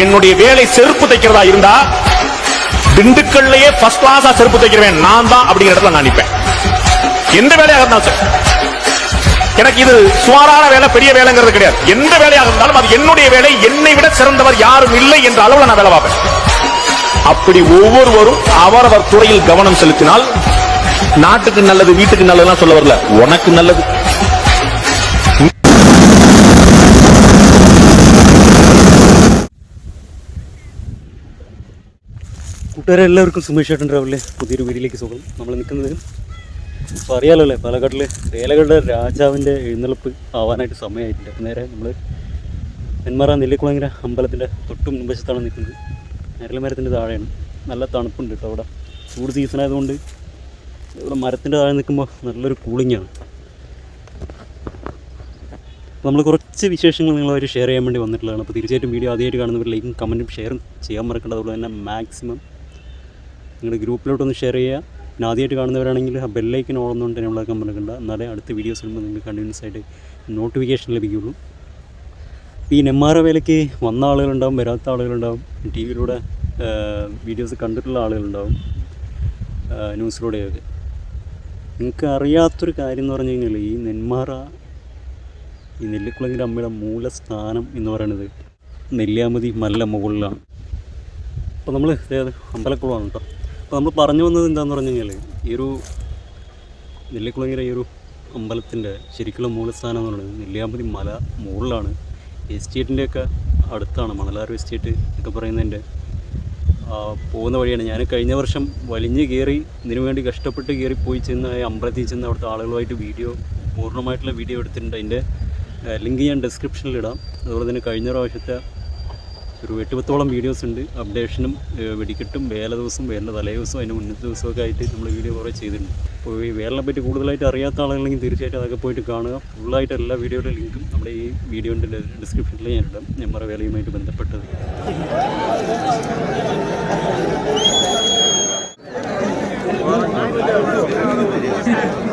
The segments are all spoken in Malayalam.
என்னுடைய வேலை செருப்பு தைக்கிறதா இருந்தா திண்டுக்கல்லையே ஃபர்ஸ்ட் கிளாஸா செருப்பு தைக்கிறவன் நான் தான் அப்படிங்கிற இடத்துல நான் நினைப்பேன் எந்த வேலையாக இருந்தாலும் சரி. எனக்கு இது சுமாரான வேலை பெரிய வேலைங்கிறது கிடையாது. எந்த வேலையாக இருந்தாலும் அது என்னுடைய வேலை என்னை விட சிறந்தவர் யாரும் இல்லை என்ற அளவில் நான் வேலை பார்ப்பேன். அப்படி ஒவ்வொருவரும் அவரவர் துறையில் கவனம் செலுத்தினால் நாட்டுக்கு நல்லது வீட்டுக்கு நல்லதுலாம் சொல்ல வரல. உனக்கு நல்லது. കൂട്ടുകാരെ എല്ലാവർക്കും സുമേഷ് ചേട്ടൻ ട്രാവലിലെ പുതിയൊരു വീഡിയോയിലേക്ക് സുഖം നമ്മൾ നിൽക്കുന്നത് ഇപ്പോൾ അറിയാലോ അല്ലേ പാലക്കാട്ടിലെ വേലകളുടെ രാജാവിന്റെ എഴുന്നള്ളിപ്പ് ആവാനായിട്ട് സമയമായിട്ടുണ്ട്. അപ്പോൾ നേരെ നമ്മൾ നെന്മാറ നെല്ലിക്കുളങ്ങര അമ്പലത്തിന്റെ തൊട്ടും മുൻവശത്താണ് നിൽക്കുന്നത്. നേരലമരത്തിന്റെ താഴെയാണ്. നല്ല തണുപ്പുണ്ട് കേട്ടോ അവിടെ. ചൂട് സീസൺ ആയതുകൊണ്ട് ഇവിടെ മരത്തിന്റെ താഴെ നിൽക്കുമ്പോൾ നല്ലൊരു കൂളിങ്ങാണ് നമ്മൾ കുറച്ച് വിശേഷങ്ങൾ നിങ്ങളുമായിട്ട് ഷെയർ ചെയ്യാൻ വേണ്ടി വന്നിട്ടുള്ളതാണ്. അപ്പോൾ തീർച്ചയായിട്ടും വീഡിയോ ആദ്യമായിട്ട് കാണുന്നവർ ലൈക്കും കമന്റും ഷെയറും ചെയ്യാൻ മറക്കേണ്ടത് തന്നെ മാക്സിമം നിങ്ങളുടെ ഗ്രൂപ്പിലോട്ടൊന്ന് ഷെയർ ചെയ്യുക. പിന്നെ ആദ്യമായിട്ട് കാണുന്നവരാണെങ്കിൽ ആ ബെല്ലൈക്കൻ ഓളുന്നുണ്ട് നമ്മളാക്കാൻ മറക്കണ്ട എന്നാലേ അടുത്ത വീഡിയോസ് വരുമ്പോൾ നിങ്ങൾക്ക് കണ്ടിന്യൂസ് ആയിട്ട് നോട്ടിഫിക്കേഷൻ ലഭിക്കുകയുള്ളൂ. ഈ നെമ്മാറ വേലയ്ക്ക് വന്ന ആളുകളുണ്ടാവും വരാത്ത ആളുകളുണ്ടാവും ടി വിയിലൂടെ വീഡിയോസ് കണ്ടിട്ടുള്ള ആളുകളുണ്ടാവും ന്യൂസിലൂടെയൊക്കെ നിങ്ങൾക്ക് അറിയാത്തൊരു കാര്യം എന്ന് പറഞ്ഞു കഴിഞ്ഞാൽ ഈ നെന്മാറ ഈ നെല്ലിക്കുളങ്ങര അമ്മയുടെ മൂലസ്ഥാനം എന്ന് പറയുന്നത് നെല്ലിയാമതി മല്ല മുകളിലാണ് അപ്പോൾ നമ്മൾ അമ്പലക്കുളമാണ് കേട്ടോ അപ്പോൾ നമ്മൾ പറഞ്ഞു വന്നത് എന്താണെന്ന് പറഞ്ഞു കഴിഞ്ഞാൽ ഈ ഒരു നെല്ലിക്കുളങ്ങര ഈ ഒരു അമ്പലത്തിന്റെ ശരിക്കുള്ള മൂലസ്ഥാനം എന്ന് പറയുന്നത് നെല്ലിയാമ്പതി മല മുകളിലാണ്. എസ്റ്റേറ്റിന്റെയൊക്കെ അടുത്താണ് മണലാർ എസ്റ്റേറ്റ് ഒക്കെ പറയുന്നതിന്റെ പോകുന്ന വഴിയാണ്. ഞാൻ കഴിഞ്ഞ വർഷം വലിഞ്ഞ് കയറി ഇതിനു വേണ്ടി കഷ്ടപ്പെട്ട് കയറി പോയി ചെന്ന് അമ്പലത്തിൽ ചെന്ന് അവിടുത്തെ ആളുകളുമായിട്ട് വീഡിയോ പൂർണമായിട്ടുള്ള വീഡിയോ എടുത്തിട്ടുണ്ട്. അതിന്റെ ലിങ്ക് ഞാൻ ഡിസ്ക്രിപ്ഷനിൽ ഇടാം. അതുപോലെ തന്നെ കഴിഞ്ഞ പ്രാവശ്യത്തെ ഒരു എട്ടുപത്തോളം വീഡിയോസ് ഉണ്ട്. അപ്ഡേഷനും വെടിക്കെട്ടും വേല ദിവസം വേലിന്റെ തലേ ദിവസവും അതിന്റെ മുന്നത്തെ ദിവസമൊക്കെ ആയിട്ട് നമ്മൾ വീഡിയോ കുറേ ചെയ്തിട്ടുണ്ട്. അപ്പോൾ ഈ വേലിനെ പറ്റി കൂടുതലായിട്ട് അറിയാത്ത ആളുകളെങ്കിൽ തീർച്ചയായിട്ടും അതൊക്കെ പോയിട്ട് കാണുക. ഫുള്ളായിട്ട് എല്ലാ വീഡിയോയുടെ ലിങ്കും നമ്മുടെ ഈ വീഡിയോന്റെ ഡിസ്ക്രിപ്ഷനിൽ ഞാൻ ഇടാം. നെമ്മറ വേലയുമായിട്ട് ബന്ധപ്പെട്ടത്. Thank ഈ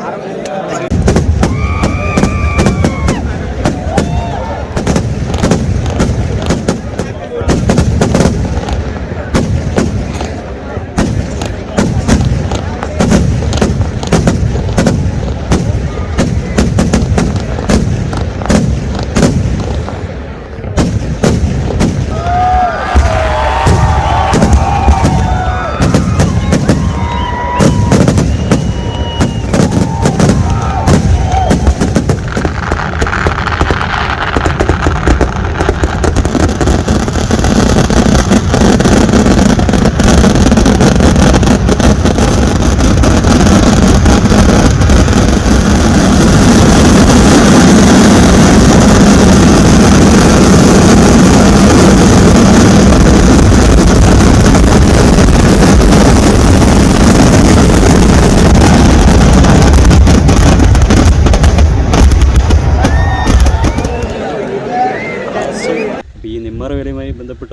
നെന്മാറ വേലയുമായി ബന്ധപ്പെട്ട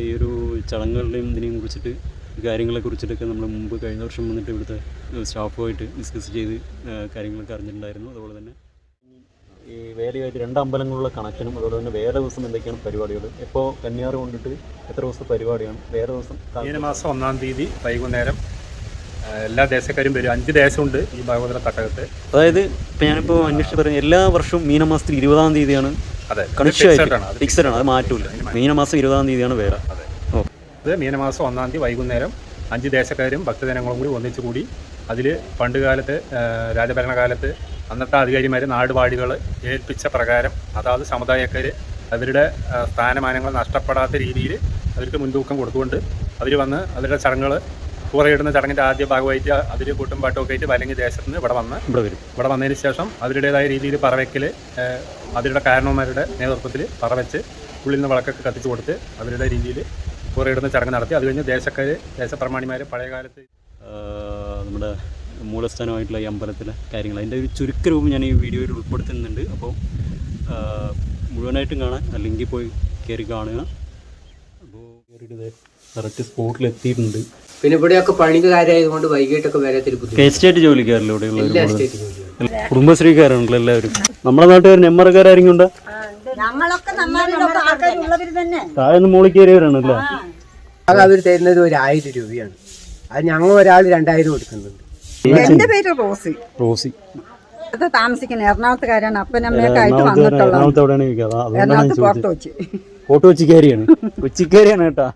ഈ ഒരു ചടങ്ങുകളുടെയും ഇതിനെയും കുറിച്ചിട്ട് കാര്യങ്ങളെ കുറിച്ചിട്ടൊക്കെ നമ്മൾ മുമ്പ് കഴിഞ്ഞ വർഷം വന്നിട്ട് ഇവിടുത്തെ സ്റ്റാഫുമായിട്ട് ഡിസ്കസ് ചെയ്ത് കാര്യങ്ങളൊക്കെ അറിഞ്ഞിട്ടുണ്ടായിരുന്നു. അതുപോലെ തന്നെ ഈ വേലയായിട്ട് രണ്ട് അമ്പലങ്ങളുള്ള കണക്ഷനും അതുപോലെ തന്നെ വേറെ ദിവസം എന്തൊക്കെയാണ് പരിപാടികൾ? ഇപ്പോൾ കന്യാറ് കൊണ്ടിട്ട് എത്ര ദിവസത്തെ പരിപാടിയാണ്? വേറെ ദിവസം കഴിഞ്ഞ മാസം ഒന്നാം തീയതി വൈകുന്നേരം എല്ലാ ദേശക്കാരും വരും. അഞ്ച് ദേശമുണ്ട് ഈ ഭാഗവതര തട്ടകത്ത്. അതായത് ഇപ്പം ഞാനിപ്പോൾ അന്വേഷിച്ച് പറയുന്നത് എല്ലാ വർഷവും മീനമാസത്തിൽ ഇരുപതാം തീയതിയാണ് അതെ ഫിക്സഡ് ആണ് അത് മാറ്റൂല. മീനമാസം ഇരുപതാം തീയതിയാണ് വേറെ. അതെ. ഇത് മീനമാസം ഒന്നാം തീയതി വൈകുന്നേരം അഞ്ച് ദേശക്കാരും ഭക്തജനങ്ങളും കൂടി ഒന്നിച്ചു കൂടി അതിൽ പണ്ടുകാലത്ത് രാജഭരണകാലത്ത് അന്നത്തെ അധികാരിമാർ നാടുവാഴികൾ ഏൽപ്പിച്ച പ്രകാരം അതാത് സമുദായക്കാർ അവരുടെ സ്ഥാനമാനങ്ങൾ നഷ്ടപ്പെടാത്ത രീതിയിൽ അവർക്ക് മുൻതൂക്കം കൊടുത്തുകൊണ്ട് അവർ വന്ന് അവരുടെ ചടങ്ങുകൾ കൂറയിടുന്ന ചടങ്ങിന്റെ ആദ്യ ഭാഗമായിട്ട് അവർ കൂട്ടും പാട്ടുമൊക്കെ ആയിട്ട് വലങ്ങി ദേശത്ത് നിന്ന് ഇവിടെ വന്ന് ഇവിടെ വരും. ഇവിടെ വന്നതിന് ശേഷം അവരുടേതായ രീതിയിൽ പറവയ്ക്കൽ അവരുടെ കാരണവന്മാരുടെ നേതൃത്വത്തിൽ പറവച്ച് ഉള്ളിൽ നിന്ന് വിളക്കൊക്കെ കത്തിച്ചു കൊടുത്ത് അവരുടെ രീതിയിൽ കുറയിടുന്ന ചടങ്ങ് നടത്തി. അത് കഴിഞ്ഞ് ദേശക്കാർ ദേശപ്രമാണിമാർ പഴയ കാലത്ത് നമ്മുടെ മൂലസ്ഥാനമായിട്ടുള്ള ഈ അമ്പലത്തിലെ കാര്യങ്ങൾ. അതിന്റെ ഒരു ചുരുക്ക രൂപം ഞാൻ ഈ വീഡിയോയിൽ ഉൾപ്പെടുത്തുന്നുണ്ട്. അപ്പോൾ മുഴുവനായിട്ടും കാണാൻ അല്ലെങ്കിൽ പോയി കയറി കാണുക. അപ്പോൾ കയറിയിട്ട് കറക്റ്റ് സ്പോട്ടിൽ എത്തിയിട്ടുണ്ട് പിന്നെ ഇവിടെയൊക്കെ പണിക്കാരായതുകൊണ്ട് വൈകിട്ടൊക്കെ വരത്തിൽ ബുദ്ധിമുട്ട്. എസ്റ്റേറ്റ് ജോലിക്കാരല്ലേ. ഇവിടെയുള്ള കുടുംബശ്രീക്കാരാണല്ലോ എല്ലാവരും. നമ്മുടെ നാട്ടുകാർ ഉണ്ടോ നമ്മളുടെ ആൾക്കാരുള്ളവർ തന്നെ. താഴെ മുകളിൽ അത് അവർ തരുന്നത് ഒരു ആയിരം രൂപയാണ്. അത് ഞങ്ങൾ ഒരാൾ രണ്ടായിരം കൊടുക്കുന്നുണ്ട്. എന്റെ പേര് റോസി. റോസി. അത് താമസിക്കുന്നത് എറണാകുളത്തുകാരാണ്. അപ്പനമ്മയൊക്കെ ആയിട്ട് എറണാകുളത്ത് വന്നിട്ടുള്ളത് എറണാകുളത്ത് പുറത്ത് വെച്ച്. ഫോട്ടോ കൊച്ചിക്കാരിയാണ്. കൊച്ചിക്കാരിയാണ് കേട്ടാ.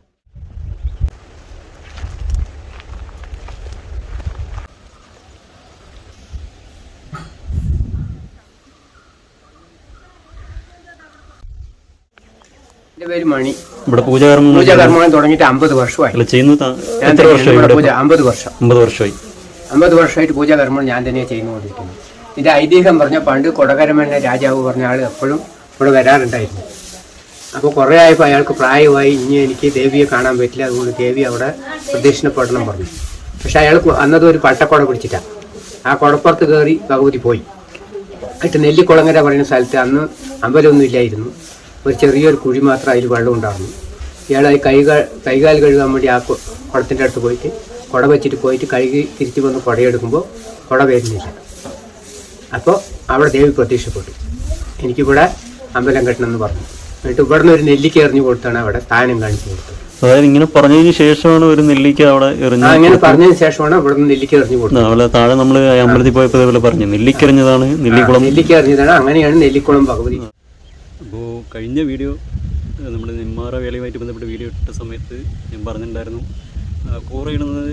എന്റെ പേര് മണി. ഇവിടെ പൂജകർമ്മം പൂജാകർമ്മം തുടങ്ങിയിട്ട് അമ്പത് വർഷമായി. ചെയ്യുന്നത് എത്ര വർഷമായി പൂജ അമ്പത് വർഷം. അമ്പത് വർഷമായി. അമ്പത് വർഷമായിട്ട് പൂജാകർമ്മം ഞാൻ തന്നെ ചെയ്യുന്നുകൊണ്ടിരിക്കുന്നത്. ഇതിന്റെ ഐതിഹ്യം പറഞ്ഞ പണ്ട് കൊടകരമണ്ണ രാജാവ് പറഞ്ഞ ആൾ എപ്പോഴും ഇവിടെ വരാറുണ്ടായിരുന്നു. അപ്പോൾ കുറേ ആയപ്പോൾ അയാൾക്ക് പ്രായമായി ഇനി എനിക്ക് ദേവിയെ കാണാൻ പറ്റില്ല. അതുകൊണ്ട് ദേവി അവിടെ പ്രദക്ഷിണപ്പെടണം പറഞ്ഞു. പക്ഷെ അയാൾ അന്നത് ഒരു പട്ടക്കുട പിടിച്ചിട്ടാണ് ആ കുടപ്പുറത്ത് കയറി ഭഗവതി പോയി. എന്നിട്ട് നെല്ലിക്കുളങ്ങര പറയുന്ന സ്ഥലത്ത് അന്ന് അമ്പലമൊന്നും ഇല്ലായിരുന്നു. ഒരു ചെറിയൊരു കുഴി മാത്രം അതിൽ വെള്ളം ഉണ്ടായിരുന്നു. ഇയാൾ അത് കൈകാൽ കൈകാൽ കഴുകാൻ വേണ്ടി ആ കുടത്തിന്റെ അടുത്ത് പോയിട്ട് കുട വെച്ചിട്ട് പോയിട്ട് കഴുകി തിരിച്ചു വന്ന് കുടയെടുക്കുമ്പോൾ കുട വരുന്നില്ല. അപ്പോൾ അവിടെ ദേവി പ്രത്യക്ഷപ്പെട്ടു. എനിക്കിവിടെ അമ്പലം കെട്ടണം എന്ന് പറഞ്ഞു. എന്നിട്ട് ഇവിടെ നിന്ന് ഒരു നെല്ലിക്ക എറിഞ്ഞു കൊടുത്താണ് അവിടെ സ്ഥാനം കാണിച്ചു കൊടുത്തത്. അതായത് ഇങ്ങനെ പറഞ്ഞതിന് ശേഷമാണ് ഒരു നെല്ലിക്ക അവിടെ എറിഞ്ഞു അങ്ങനെ പറഞ്ഞതിന് ശേഷമാണ് ഇവിടുന്ന് നെല്ലിക്ക എറിഞ്ഞു കൊടുത്തത്. അവിടെ താഴെ നമ്മൾ അമ്പലത്തിൽ പോയപ്പോൾ ഇതേപോലെ പറഞ്ഞു. നെല്ലിക്കെറിഞ്ഞതാണ് നെല്ലിക്കുളം. നെല്ലിക്ക എറിഞ്ഞതാണ്. അങ്ങനെയാണ് നെല്ലിക്കുളം ഭഗവതി. കഴിഞ്ഞ വീഡിയോ നമ്മൾ നെന്മാറ വേലയുമായിട്ട് ബന്ധപ്പെട്ട് വീഡിയോ ഇട്ട സമയത്ത് ഞാൻ പറഞ്ഞിട്ടുണ്ടായിരുന്നു. കൂറയിടുന്നത്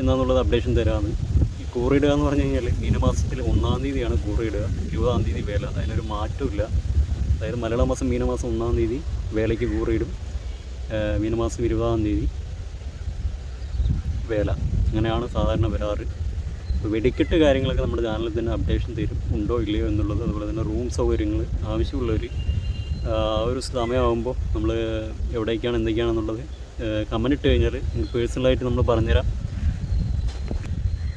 എന്നാന്നുള്ളത് അപ്ഡേഷൻ തരാമെന്ന് ഈ കൂറയിടുക എന്ന് പറഞ്ഞു കഴിഞ്ഞാൽ മീനമാസത്തിൽ ഒന്നാം തീയതിയാണ് കൂറയിടുക ഇരുപതാം തീയതി വേല. അതിനൊരു മാറ്റമില്ല അതായത് മലയാള മാസം മീനമാസം ഒന്നാം തീയതി വേലയ്ക്ക് കൂറയിടും മീനമാസം ഇരുപതാം തീയതി വേല. അങ്ങനെയാണ് സാധാരണ വരാറ്. വെടിക്കെട്ട് കാര്യങ്ങളൊക്കെ നമ്മുടെ ചാനലിൽ തന്നെ അപ്ഡേഷൻ തരും. ഉണ്ടോ ഇല്ലയോ എന്നുള്ളത് അതുപോലെ തന്നെ റൂം സൗകര്യങ്ങൾ ആവശ്യമുള്ളവർ ഒരു സമയമാകുമ്പോൾ നമ്മൾ എവിടേക്കാണ് എന്തൊക്കെയാണെന്നുള്ളത് കമന്റ് ഇട്ട് കഴിഞ്ഞാൽ പേഴ്സണലായിട്ട് നമ്മൾ പറഞ്ഞുതരാം.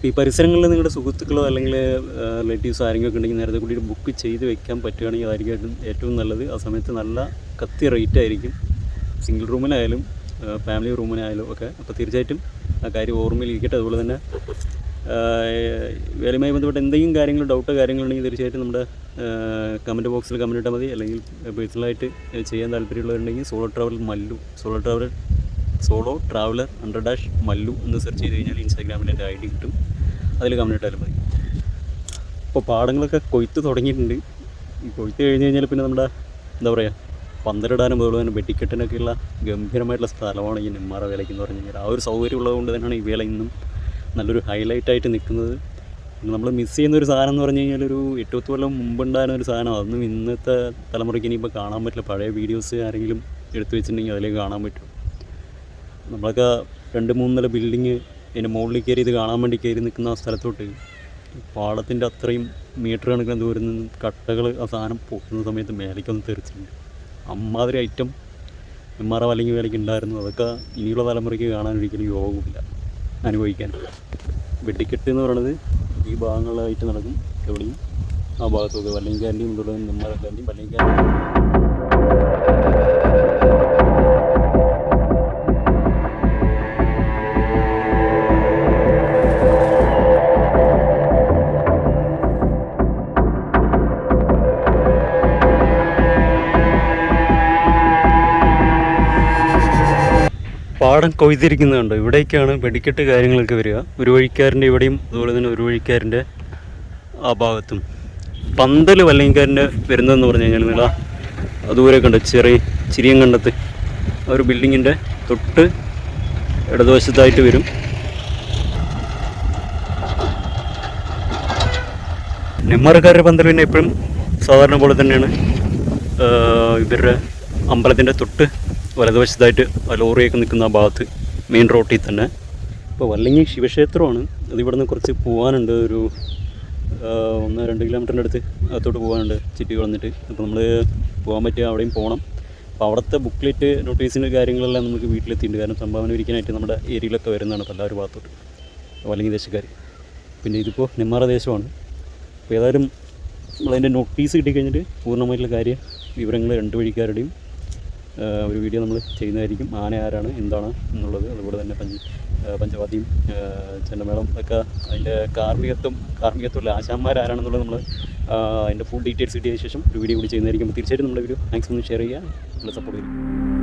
ഈ പരിസരങ്ങളിൽ നിങ്ങളുടെ സുഹൃത്തുക്കളോ അല്ലെങ്കിൽ റിലേറ്റീവ്സ് ആരെങ്കിലും ഒക്കെ ഉണ്ടെങ്കിൽ നേരത്തെ കൂടി ബുക്ക് ചെയ്ത് വെക്കാൻ പറ്റുകയാണെങ്കിൽ അതായിരിക്കും ഏറ്റവും- നല്ലത്. ആ സമയത്ത് നല്ല കത്തി റേറ്റ് ആയിരിക്കും. സിംഗിൾ റൂമിനായാലും ഫാമിലി റൂമിനായാലും ഒക്കെ. അപ്പോൾ തീർച്ചയായിട്ടും ആ കാര്യം ഓർമ്മയിലിരിക്കട്ടെ. അതുപോലെ തന്നെ വേലയുമായി ബന്ധപ്പെട്ട് എന്തെങ്കിലും കാര്യങ്ങൾ ഡൗട്ടോ കാര്യങ്ങളുണ്ടെങ്കിൽ തീർച്ചയായിട്ടും നമ്മുടെ കമന്റ് ബോക്സിൽ കമന്റ് ഇട്ടാൽ മതി. അല്ലെങ്കിൽ പേഴ്സണലായിട്ട് ചെയ്യാൻ താല്പര്യമുള്ളവരുണ്ടെങ്കിൽ solo travel Mallu. Solo travel solo traveller under dash Mallu എന്ന് സെർച്ച് ചെയ്ത് കഴിഞ്ഞാൽ ഇൻസ്റ്റാഗ്രാമിൽ എന്റെ ഐ ഡി കിട്ടും. അതിൽ കമന്റ് ഇട്ടാലും മതി. ഇപ്പോൾ പാടങ്ങളൊക്കെ കൊയ്ത്ത് തുടങ്ങിയിട്ടുണ്ട്. ഈ കൊയ്ത്ത് കഴിഞ്ഞ് കഴിഞ്ഞാൽ പിന്നെ നമ്മുടെ എന്താ പറയുക പന്തലിടാനും അതുപോലെ തന്നെ വെട്ടിക്കെട്ടിനൊക്കെയുള്ള ഗംഭീരമായിട്ടുള്ള സ്ഥലമാണ് ഈ നെന്മാറ വേലയ്ക്ക് എന്ന് പറഞ്ഞു കഴിഞ്ഞാൽ. ആ ഒരു സൗകര്യം ഉള്ളതുകൊണ്ട് തന്നെയാണ് ഈ വേല ഇന്നും നല്ലൊരു ഹൈലൈറ്റായിട്ട് നിൽക്കുന്നത്. നമ്മൾ മിസ് ചെയ്യുന്ന ഒരു സാധനം എന്ന് പറഞ്ഞു കഴിഞ്ഞാൽ ഒരു എട്ട് പത്ത് കൊല്ലം മുമ്പുണ്ടായിരുന്ന ഒരു സാധനം. അതൊന്നും ഇന്നത്തെ തലമുറയ്ക്ക് ഇനിയിപ്പോൾ കാണാൻ പറ്റില്ല. പഴയ വീഡിയോസ് ആരെങ്കിലും എടുത്തു വെച്ചിട്ടുണ്ടെങ്കിൽ അതിലേക്ക് കാണാൻ പറ്റും. നമ്മളൊക്കെ രണ്ട് മൂന്ന് നില ബിൽഡിങ് അതിന്റെ മുകളിൽ കയറി ഇത് കാണാൻ വേണ്ടി കയറി നിൽക്കുന്ന ആ സ്ഥലത്തോട്ട് പാടത്തിന്റെ അത്രയും മീറ്റർ കണക്കിന് ദൂരം നിന്നും കട്ടകൾ ആ സാധനം പൊക്കുന്ന സമയത്ത് മേലേക്കൊന്ന് തെറിച്ചിട്ടുണ്ട്. അമ്മാതിരി ഐറ്റം എമ്മാറ വലങ്ങി വേലയ്ക്ക് ഉണ്ടായിരുന്നു. അതൊക്കെ ഇനിയുള്ള തലമുറയ്ക്ക് കാണാൻ ഒരിക്കലും യോഗമില്ല. അനുഭവിക്കാൻ. വെടിക്കെട്ട് എന്ന് പറയുന്നത് ഈ ഭാഗങ്ങളിലായിട്ട് നടക്കും എവിടെയും. ആ ഭാഗത്തൊക്കെ വല്ലങ്കാരന്റെയും ഇവിടെ നെന്മാറക്കാരന്റെയും വല്ലങ്കാരന്റെയും പാടം കൊയ്തിരിക്കുന്നത് കണ്ടോ? ഇവിടേക്കാണ് വെടിക്കെട്ട് കാര്യങ്ങളൊക്കെ വരിക. ഒരു വഴിക്കാരന്റെ ഇവിടെയും അതുപോലെ തന്നെ ഒരു വഴിക്കാരന്റെ ആ ഭാഗത്തും. പന്തൽ വല്ലങ്ങിക്കാരന്റെ വരുന്നതെന്ന് പറഞ്ഞു കഴിഞ്ഞാൽ നില ദൂരെ കണ്ടോ? ചെറിയ ചിരിയം കണ്ടത്ത് ആ ഒരു ബിൽഡിങ്ങിന്റെ തൊട്ട് ഇടതുവശത്തായിട്ട് വരും. നെന്മാറക്കാരുടെ പന്തൽ പിന്നെ എപ്പോഴും സാധാരണ പോലെ തന്നെയാണ്. ഇവരുടെ അമ്പലത്തിന്റെ തൊട്ട് വലതുവശത്തായിട്ട് ലോറിയൊക്കെ നിൽക്കുന്ന ആ ഭാഗത്ത് മെയിൻ റോട്ടിൽ തന്നെ. ഇപ്പോൾ വല്ലങ്ങി ശിവക്ഷേത്രമാണ്. അത് ഇവിടെ നിന്ന് കുറച്ച് പോകാനുണ്ട് ഒരു ഒന്ന് രണ്ട് കിലോമീറ്ററിന്റെ അടുത്ത് അകത്തോട്ട് പോകാനുണ്ട് ചുറ്റി വന്നിട്ട്. അപ്പോൾ നമ്മൾ പോകാൻ പറ്റിയ അവിടെയും പോകണം അപ്പോൾ അവിടുത്തെ ബുക്ക്ലെറ്റ് നോട്ടീസിന്റെ കാര്യങ്ങളെല്ലാം നമുക്ക് വീട്ടിലെത്തിയിട്ടുണ്ട്. കാരണം സംഭാവന വിരിക്കാനായിട്ട് നമ്മുടെ ഏരിയയിലൊക്കെ വരുന്നതാണ് പല്ലാവൂർ ഭാഗത്തോട്ട്. വല്ലങ്ങി ദേശക്കാർ. പിന്നെ ഇതിപ്പോൾ നെന്മാറ ദേശമാണ്. അപ്പോൾ ഏതായാലും നമ്മളതിന്റെ നോട്ടീസ് കിട്ടിക്കഴിഞ്ഞിട്ട് പൂർണമായിട്ടുള്ള കാര്യം വിവരങ്ങൾ രണ്ട് വഴിക്കാരുടെയും ഒരു വീഡിയോ നമ്മൾ ചെയ്യുന്നതായിരിക്കും. ആന ആരാണ് എന്താണ് എന്നുള്ളത്. അതുപോലെ തന്നെ പഞ്ച പഞ്ചവാദ്യം ചെണ്ടമേളം ഒക്കെ അതിന്റെ കാർമ്മികത്വം കാർമ്മികത്വമല്ല ആശാന്മാരാരാണെന്നുള്ളത് നമ്മൾ അതിന്റെ ഫുൾ ഡീറ്റെയിൽസ് കിട്ടിയതിന് ശേഷം ഒരു വീഡിയോ കൂടി ചെയ്യുന്നതായിരിക്കും. തീർച്ചയായിട്ടും നമ്മുടെ വീഡിയോ മാക്സിമം ഷെയർ ചെയ്യുക. നല്ല സപ്പോർട്ട് ചെയ്യും